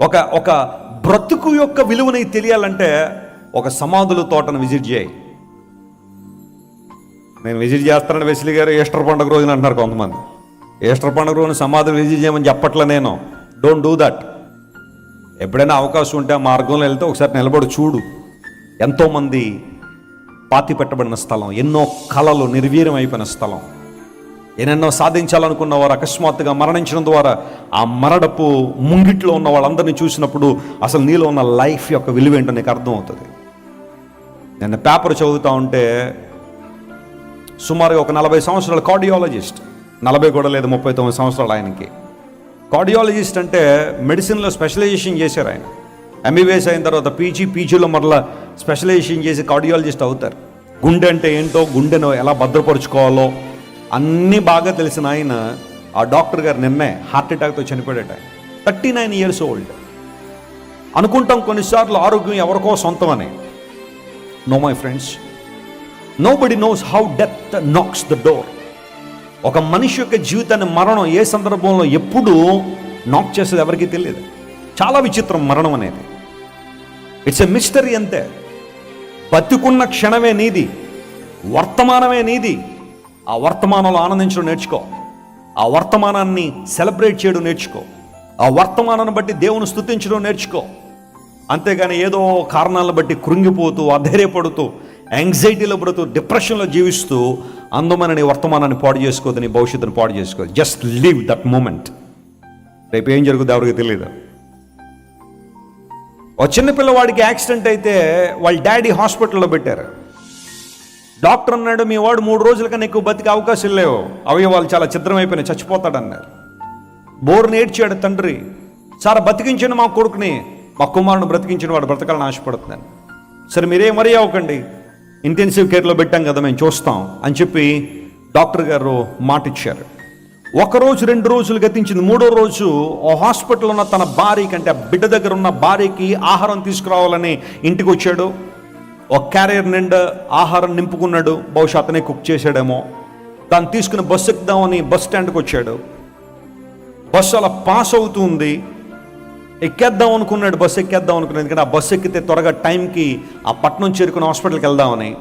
ఒక ఒక బ్రతుకు యొక్క విలువని తెలియాలంటే ఒక సమాధుల తోటను విజిట్ చేయి. నేను విజిట్ చేస్తానని వెసిలి గారు ఈస్టర్ పండుగ రోజున అంటున్నారు కొంతమంది. ఈస్టర్ పండుగ రోజున సమాధులు విజిట్ చేయమని చెప్పట్లే నేను. డోంట్ డూ దట్ ఎప్పుడైనా అవకాశం ఉంటే ఆ మార్గంలో వెళ్తే ఒకసారి నిలబడి చూడు. ఎంతోమంది పాతి పెట్టబడిన స్థలం ఎన్నో కళలు నిర్వీర్యం అయిపోయిన స్థలం. ఎన్నెన్నో సాధించాలనుకున్న వారు అకస్మాత్తుగా మరణించడం ద్వారా ఆ మరడపు ముంగిట్లో ఉన్న వాళ్ళందరినీ చూసినప్పుడు అసలు నీలో ఉన్న లైఫ్ యొక్క విలువ ఏంటో నీకు అర్థమవుతుంది. నేను పేపర్ చదువుతూ ఉంటే సుమారుగా ఒక నలభై సంవత్సరాల కార్డియాలజిస్ట్ నలభై కూడా లేదు ముప్పై తొమ్మిది సంవత్సరాలు ఆయనకి. కార్డియాలజిస్ట్ అంటే మెడిసిన్లో స్పెషలైజేషన్ చేశారు ఆయన. ఎంబీబీఎస్ అయిన తర్వాత పీజీ పీజీలో మరలా స్పెషలైజేషన్ చేసి కార్డియాలజిస్ట్ అవుతారు. గుండె అంటే ఏంటో గుండెను ఎలా భద్రపరుచుకోవాలో అన్నీ బాగా తెలిసిన ఆయన ఆ డాక్టర్ గారు నిన్నే హార్ట్ అటాక్తో చనిపోయాడట. థర్టీ నైన్ ఇయర్స్ ఓల్డ్ అనుకుంటాం కొన్నిసార్లు ఆరోగ్యం ఎవరికో సొంతం అని no my friends nobody knows how death knocks the door ఒక మనిషి యొక్క జీవితాన్ని మరణం ఏ సందర్భంలో ఎప్పుడు నాక్ చేసేది ఎవరికీ తెలియదు. చాలా విచిత్రం మరణం అనేది. ఇట్స్ ఎ మిస్టరీ అంతే బతుకున్న క్షణమే నీది వర్తమానమే నీది ఆ వర్తమానంలో ఆనందించడం నేర్చుకో. ఆ వర్తమానాన్ని సెలబ్రేట్ చేయడం నేర్చుకో. ఆ వర్తమానాన్ని బట్టి దేవుని స్థుతించడం నేర్చుకో. అంతేగాని ఏదో కారణాలను బట్టి కృంగిపోతూ అధైర్యపడుతూ యాంగ్జైటీలో పడుతూ డిప్రెషన్లో జీవిస్తూ అందమైన నీ వర్తమానాన్ని పాడు చేసుకోదు నీ భవిష్యత్తుని పాడు చేసుకోదు జస్ట్ లీవ్ దట్ మూమెంట్ రేపు ఏం జరుగుతుంది ఎవరికి తెలియదు ఓ చిన్నపిల్లవాడికి యాక్సిడెంట్ అయితే వాళ్ళ డాడీ హాస్పిటల్లో పెట్టారు. డాక్టర్ అన్నాడు మీ వాడు మూడు రోజుల కన్నా ఎక్కువ బతికే అవకాశం లేవు. అవయవాలు చాలా ఛిద్రమైపోయినాయి చచ్చిపోతాడన్నారు బోర్ని ఏడ్చాడు తండ్రి. సార్ బతికించండి మా కొడుకుని మా కుమారుని బ్రతికించిన వాడు బ్రతకాలని ఆశపడుతున్నాను. సరే మీరేం మరీ అవ్వకండి. ఇంటెన్సివ్ కేర్లో పెట్టాం కదా మేము చూస్తాం అని చెప్పి డాక్టర్ గారు మాట ఇచ్చారు రెండు రోజులు గతించింది. మూడో రోజు ఓ హాస్పిటల్ ఉన్న తన భార్యకి అంటే ఆ బిడ్డ దగ్గర ఉన్న భార్యకి ఆహారం తీసుకురావాలని ఇంటికి వచ్చాడు. ఒక క్యారియర్ నిండా ఆహారం నింపుకున్నాడు. బహుశా అతనే కుక్ చేశాడేమో. దాన్ని తీసుకుని బస్సు ఎక్కుదామని బస్ స్టాండ్కి వచ్చాడు. బస్సు అలా పాస్ అవుతుంది. ఎక్కేద్దాం అనుకున్నాడు బస్సు ఎక్కేద్దాం అనుకున్నాడు. ఎందుకంటే ఆ బస్సు ఎక్కితే త్వరగా టైంకి ఆ పట్నం చేరుకుని హాస్పిటల్కి వెళ్దామని.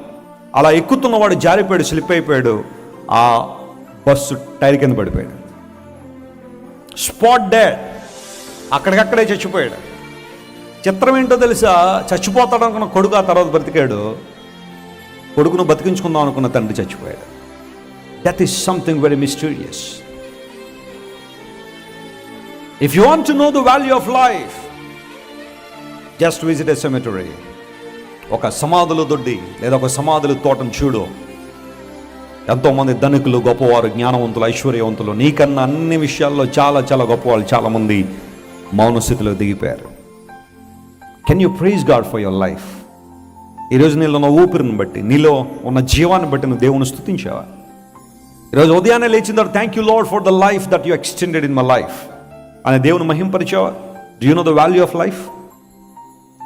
అలా ఎక్కుతున్నవాడు జారిపోయాడు స్లిప్ అయిపోయాడు. ఆ బస్సు టైర్ కింద పడిపోయాడు. స్పాట్ డాడ్ అక్కడికక్కడే చచ్చిపోయాడు. చిత్రం ఏంటో తెలుసా? చచ్చిపోతాడు అనుకున్న కొడుకు ఆ తర్వాత బ్రతికాడు. కొడుకును బతికించుకుందాం అనుకున్న తండ్రి చచ్చిపోయాడు. That is something very mysterious if you want to know the value of life just visit a cemetery ఒక సమాధుల దొడ్డి లేదా ఒక సమాధుల తోటను చూడు. ఎంతోమంది ధనికులు గొప్పవారు జ్ఞానవంతులు ఐశ్వర్యవంతులు నీకన్నా అన్ని విషయాల్లో చాలా చాలా గొప్పవాళ్ళు చాలామంది మౌన స్థితిలో దిగిపోయారు. Can you praise God for your life ఈరోజు నీలో ఉన్న ఊపిరిని బట్టి నీలో ఉన్న జీవాన్ని బట్టి నువ్వు దేవుని స్థుతించావా ఈరోజు ఉదయాన్నే లేచిన తర్వాత thank you Lord for the life that you extended in my life అనే దేవుని మహింపరిచావా? Do you know the value of life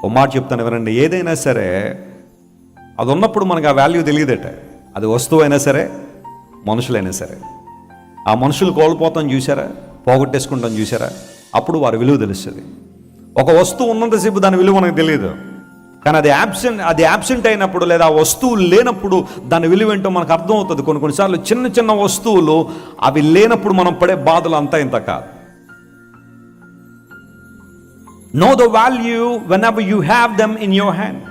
ఓ మాట చెప్తాను ఎవరండి ఏదైనా సరే అది ఉన్నప్పుడు మనకు ఆ వాల్యూ తెలియదట. అది వస్తువు అయినా సరే మనుషులైనా సరే. ఆ మనుషులు కోల్పోతాం చూసారా పోగొట్టేసుకుంటాం చూసారా అప్పుడు వారి విలువ తెలుస్తుంది. ఒక వస్తువు ఉన్నంతసేపు దాని విలువ మనకు తెలియదు. కానీ అది యాబ్సెంట్ అది యాబ్సెంట్ అయినప్పుడు లేదా ఆ వస్తువు లేనప్పుడు దాని విలువ ఏంటో మనకు అర్థమవుతుంది. కొన్ని కొన్నిసార్లు చిన్న చిన్న వస్తువులు అవి లేనప్పుడు మనం పడే బాధలు అంతా ఇంత కాదు. Know the value whenever you have them in your hand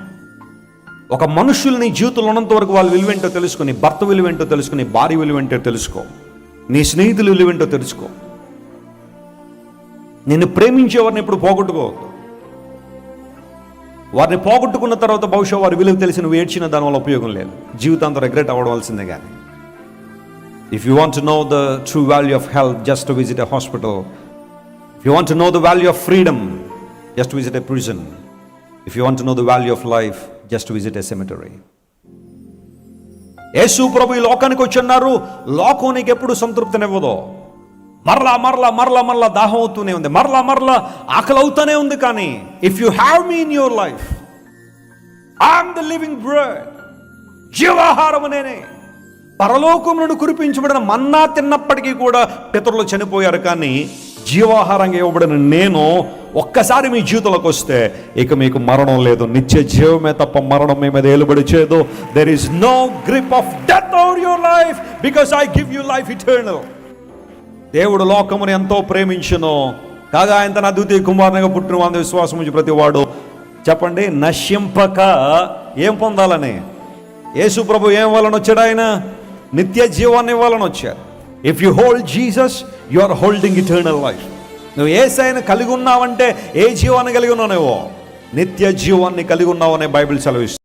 ఒక మనుషుల్ని జీవితంలో ఉన్నంత వరకు వాళ్ళు విలువేంటో తెలుసుకుని భర్త విలువేంటో తెలుసుకుని భార్య విలువేంటో తెలుసుకో. నీ స్నేహితులు విలువేంటో తెలుసుకో. నిన్ను ప్రేమించేవారిని ఎప్పుడు పోగొట్టుకోవద్దు వారిని పోగొట్టుకున్న తర్వాత బహుశా వారి విలువ తెలిసి నువ్వు ఏడ్చిన దానివల్ల ఉపయోగం లేదు. జీవితాంతం రిగ్రెట్ అవ్వవలసిందే కానీ if you want know the true value of health just visit a hospital if you want know the value of freedom just visit a prison if you want know the value of life just visit a cemetery యేసు ప్రభు ఈ లోకానికి వచ్చి ఉన్నారు లోకం నీకు ఎప్పుడు సంతృప్తినివ్వదో. మరలా మరలా మరలా మరలా దాహం అవుతూనే ఉంది. మరలా మరలా ఆకలి అవుతూనే ఉంది కానీ if you have me in your life I'm the living bread జీవాహారం నేనే. పరలోకం నుండి కురిపించబడిన మన్నా తిన్నప్పటికీ కూడా పితరులు చనిపోయారు కానీ జీవాహారంగా ఇవ్వబడిన నేను ఒక్కసారి మీ జీవితంలోకి వస్తే ఇక మీకు మరణం లేదు. నిత్య జీవమే తప్ప మరణం మీ మీద ఏలుబడి చేదు there is no grip of death over your life because I give you life eternal దేవుడు లోకమును ఎంతో ప్రేమించును. కాగా ఆయన తన అద్వితీయ కుమారునిగా పుట్టిన వాళ్ళ విశ్వాసం నుంచి ప్రతివాడు చెప్పండి నశింపక ఏం పొందాలని? యేసు ప్రభు ఏం వలన వచ్చాడు ఆయన? నిత్య జీవాన్ని ఇవ్వాలని వచ్చారు if you hold Jesus you are holding eternal life నువ్వు ఏ సైన్ కలిగి ఉన్నావంటే ఏ జీవాన్ని కలిగి ఉన్నావు నిత్య జీవాన్ని కలిగి ఉన్నావనే బైబిల్ సెలవిస్తుంది.